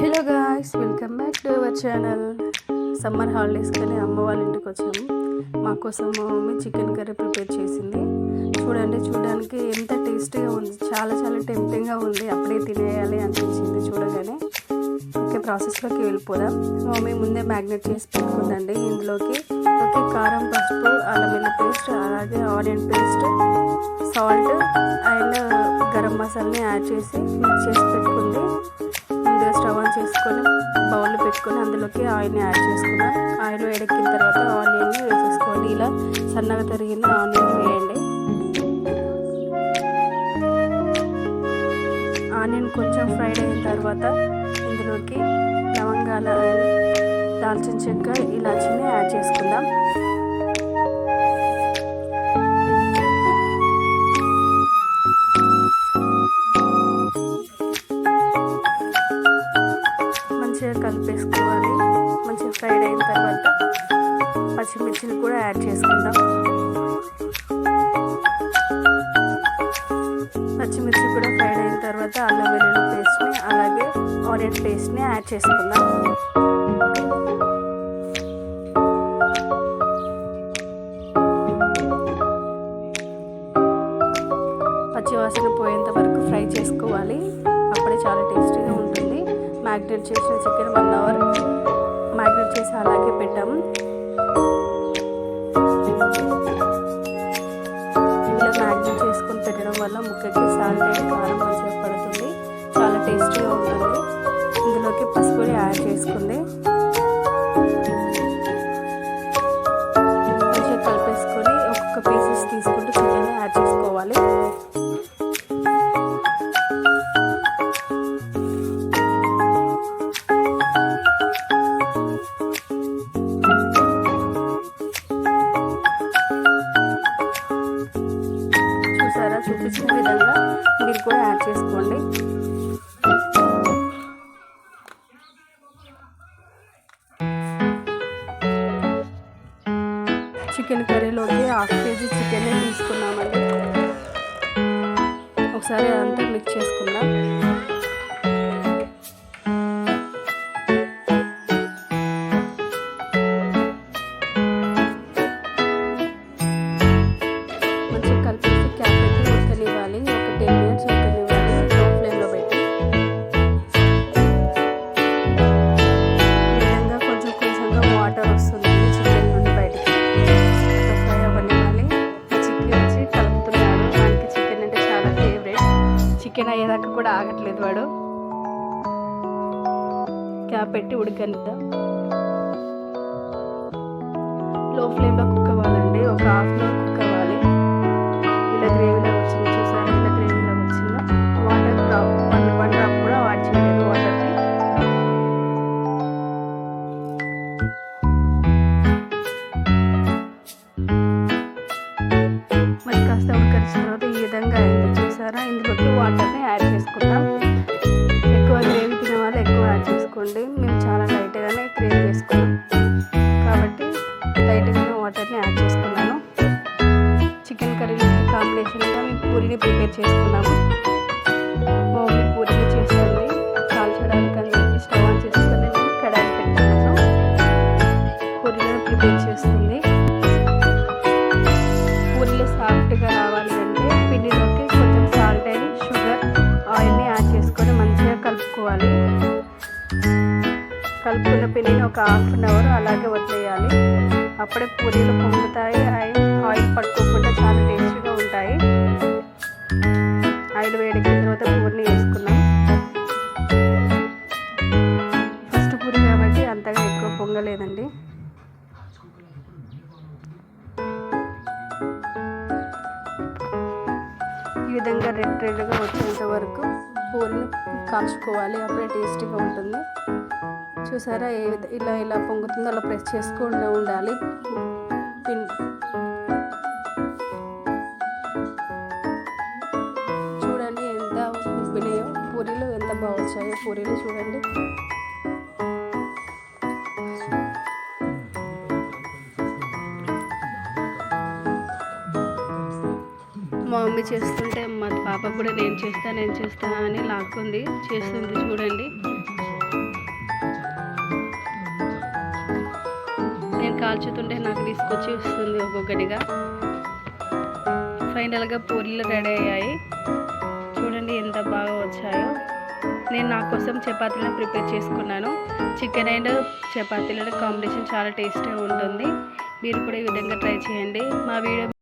Hello guys welcome back to our channel. Summer holidays కానీ అమ్మ వాళ్ళ ఇంటికి వచ్చాము. మా కోసం మా మమ్మీ చికెన్ కర్రీ ప్రిపేర్ చేసింది. చూడండి చూడడానికి ఎంత టేస్టీగా ఉంది. చాలా చాలా టెంప్టింగ్గా ఉంది. అప్పుడే తినేయాలి అనిపించింది చూడగానే. ఓకే ప్రాసెస్లోకి వెళ్ళిపోదాం. మా మమ్మీ ముందే మ్యాగ్నెట్ చేసి పెట్టుకుందండి ఇందులోకి. ఓకే కారం పసుపు అల్లం పేస్ట్ అలాగే onion paste salt and garam మసాలాని యాడ్ చేసి మిక్స్ చేసి పెట్టుకుంది. చేసుకొని బౌల్ పెట్టుకొని అందులోకి ఆయిల్ని యాడ్ చేసుకున్నాం. ఆయిల్ వేడెక్కిన తర్వాత ఆనియన్ వేసేసుకోండి. ఇలా సన్నగా తరిగిన ఆనియన్ వేయండి. ఆనియన్ కొంచెం ఫ్రైడ్ అయిన తర్వాత ఇందులోకి లవంగాల దాల్చిన చెక్క ఇలాచిని యాడ్ చేసుకుందాం. మంచిగా కలిపేసుకోవాలి. మంచిగా ఫ్రైడ్ అయిన తర్వాత పచ్చిమిర్చిని కూడా యాడ్ చేసుకుందాం. పచ్చిమిర్చి కూడా ఫ్రైడ్ అయిన తర్వాత అల్లం వెల్లుల్లి పేస్ట్ని అలాగే ఆనియన్ పేస్ట్ని యాడ్ చేసుకుందాం. మ్యాగ్నేట్ చేసిన చికెన్ వన్ అవర్ మ్యాగ్నేట్ చేసి అలాగే పెట్టాము. ఇలా మ్యాగ్నేట్ చేసుకొని పెట్టడం వల్ల ముక్కకి సాల్ట్ అండ్ కారం మంచిగా పడుతుంది. చాలా టేస్టీగా ఉంటుంది. ఇందులోకి పసుపుని యాడ్ చేసుకుంది. మీరు చేసుకోండి చికెన్ కర్రీలోకి హాఫ్ కేజీ చికెన్ తీసుకున్నామండి. ఒకసారి అదంతా మిక్స్ చేసుకుందాం. చికెన్ అయ్యేదాకా కూడా ఆగట్లేదు వాడు. క్యాప్ పెట్టి ఉడకనిద్దాం? లో ఫ్లేమ్లో కుక్ అవ్వాలండి. ఒక హాఫ్ అన్ అవర్ కుక్ అవ్వాలి. ఇలా గ్రేవీలో వచ్చింది చూసారా? ఇలా గ్రేవీలో వచ్చిందా? Water drop one one drop కూడా యాడ్ చేయలేదు వాటర్ని. మరి కాస్త ఉడకరిచిన తర్వాత ఈ విధంగా అయింది చూసారా? ఇందులో లైట్గానే గ్రేవీ వేసుకున్నాం కాబట్టి లైట్గానే వాటర్ని యాడ్ చేసుకున్నాను. చికెన్ కర్రీ కాంబినేషన్గా మేము పూరీని ప్రిపేర్ చేసుకున్నాము. కలుపుకున్న పిండిని ఒక హాఫ్ అన్ అవర్ అలాగే వదిలేయాలి. అప్పుడే పూరీలు పొంగుతాయి. అండ్ ఆయిల్ పట్టుకోకుండా చాలా టేస్టీగా ఉంటాయి. ఆయిల్ వేడికి తర్వాత పూరిని వేసుకున్నాం ఫస్ట్ పూరి కాబట్టి అంతగా ఎక్కువ పొంగలేదండి. ఈ విధంగా రెడ్ రెడ్గా వచ్చేంత వరకు పూరిని కాల్చుకోవాలి. అప్పుడే టేస్టీగా ఉంటుంది. చూసారా? ఏ ఇలా ఇలా పొంగుతుందో అలా ప్రెస్ చేసుకుండా ఉండాలి. చూడండి ఎంత ఉబ్బినాయో పూరీలు ఎంత బాగా వచ్చాయో పూరీలు చూడండి. మా మమ్మీ చేస్తుంటే మా పాప కూడా నేను చేస్తా నేను చేస్తా అని లాక్కుంది. చేస్తుంది చూడండి. కాల్చుతుంటే నాకు తీసుకొచ్చి వస్తుంది ఒక్కొక్కటిగా. ఫైనల్గా పూరీలు రెడీ అయ్యాయి. చూడండి ఎంత బాగా వచ్చాయో. నేను నా కోసం చపాతీలను ప్రిపేర్ చేసుకున్నాను. చికెన్ అండ్ చపాతీలను కాంబినేషన్ చాలా టేస్టీగా ఉంటుంది. మీరు కూడా ఈ విధంగా ట్రై చేయండి. మా వీడియో